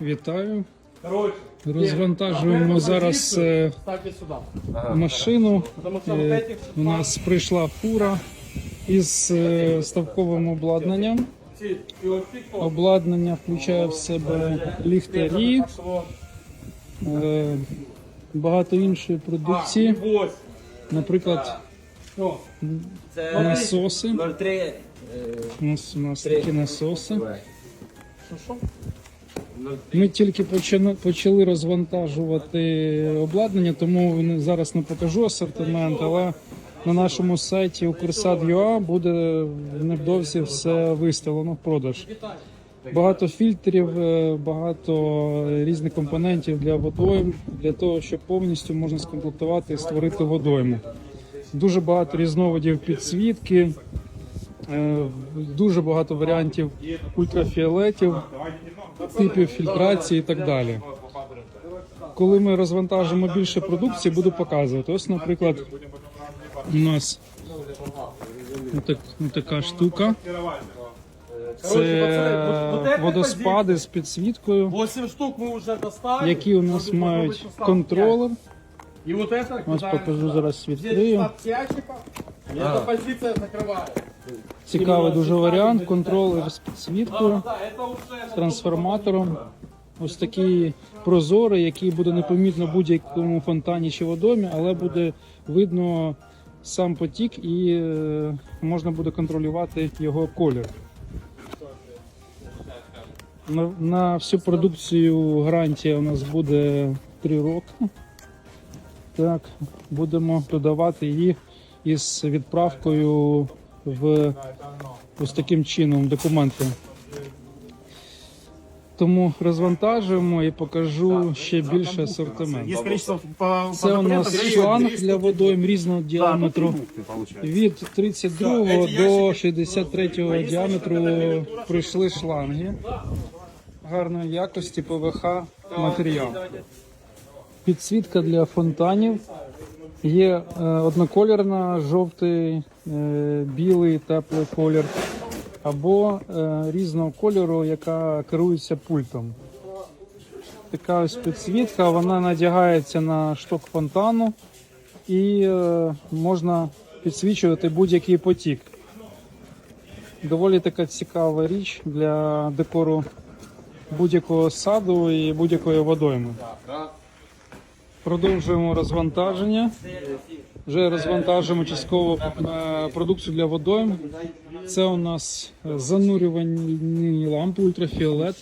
Вітаю. Короче, Розвантажуємо зараз е, машину. Е, У нас прийшла фура із е, ставковим обладнанням. Обладнання включає в себе ліхтарі, е, багато іншої продукції, наприклад, насоси. 0,3. е, У нас, у нас такі насоси. Ми тільки почали розвантажувати обладнання, тому зараз не покажу асортимент, але на нашому сайті Укрсад.ua буде невдовзі все виставлено в продаж. Багато фільтрів, е, багато різних компонентів для водойм, для того, щоб повністю можна скомплектувати і створити водойму. Дуже багато різновидів підсвітки, е, дуже багато варіантів ультрафіолетів, типів фільтрації і так далі. Коли ми розвантажимо більше продукції, буду показувати. Ось, наприклад, у нас отак, така штука. Це водоспади з підсвіткою, 8 штук мы уже достали. які у нас Может, мають может быть, поставим контролер. пять. И вот это Ось кидаем покажу сюда. зараз Здесь відкрию. от ящика. И эта позиция закрывает. Цікавий дуже варіант. Контролер з підсвіткою, Да, это уже трансформатором. Ось такий прозорий, який буде непомітно в будь-якому фонтані чи водомі, але буде видно сам потік і е, можна буде контролювати його колір. На, на всю продукцію гарантія у нас буде 3 роки. Так, будемо додавати її із відправкою в ось таким чином документи. Тому розвантажуємо і покажу ще більше асортимент. Це у нас шланг для водойм різного діаметру. Від 32 до 63 діаметру прийшли шланги гарної якості ПВХ матеріал. Підсвітка для фонтанів. Є е, одноколірна, жовтий, е, білий, теплий колір, або е, різного кольору, яка керується пультом. Така ось підсвітка, вона надягається на шток фонтану і можна підсвічувати будь-який потік. Доволі така цікава річ для декору будь-якого саду і будь-якої водойми. Продовжуємо розвантаження. Вже розвантажуємо частково е, продукцію для водойм. Це у нас занурювані лампи ультрафіолет